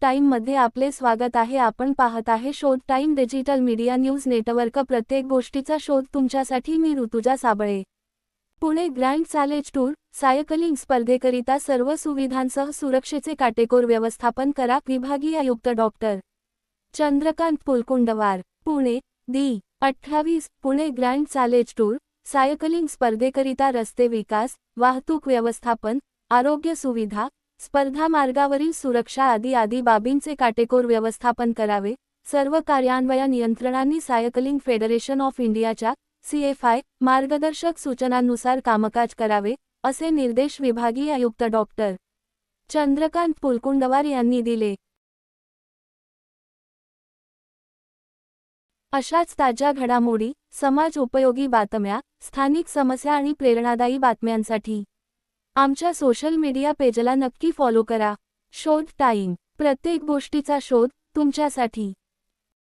टाइममध्ये आपले स्वागत आहे. आपण पाहत आहे Shodh time digital media news network. प्रत्येक गोष्टीचा शोध तुमच्यासाठी मी Rutuja Sable. Pune grand challenge tour cycling स्पर्धेकरिता सर्व सुविधांसह सुरक्षेचे काटेकोर व्यवस्थापन करा विभागीय आयुक्त डॉक्टर चंद्रकांत पुलकुंडवार. पुणे दी अठ्ठावीस Pune grand challenge tour cycling स्पर्धेकरिता रस्ते विकास वाहतूक व्यवस्थापन आरोग्य सुविधा स्पर्धा मार्गावरील सुरक्षा आदी आदी बाबींचे काटेकोर व्यवस्थापन करावे. सर्व कार्यान्वयन यंत्रणांनी सायकलिंग फेडरेशन ऑफ इंडियाच्या सीएफआय मार्गदर्शक सूचनांनुसार कामकाज करावे असे निर्देश विभागीय आयुक्त डॉक्टर चंद्रकांत पुलकुंडवार यांनी दिले. अशाच ताज्या घडामोडी समाज उपयोगी बातम्या स्थानिक समस्या आणि प्रेरणादायी बातम्यांसाठी आमच्या सोशल मीडिया पेजला नक्की फॉलो करा. शोध टाईम. प्रत्येक गोष्टीचा शोध तुमच्यासाठी.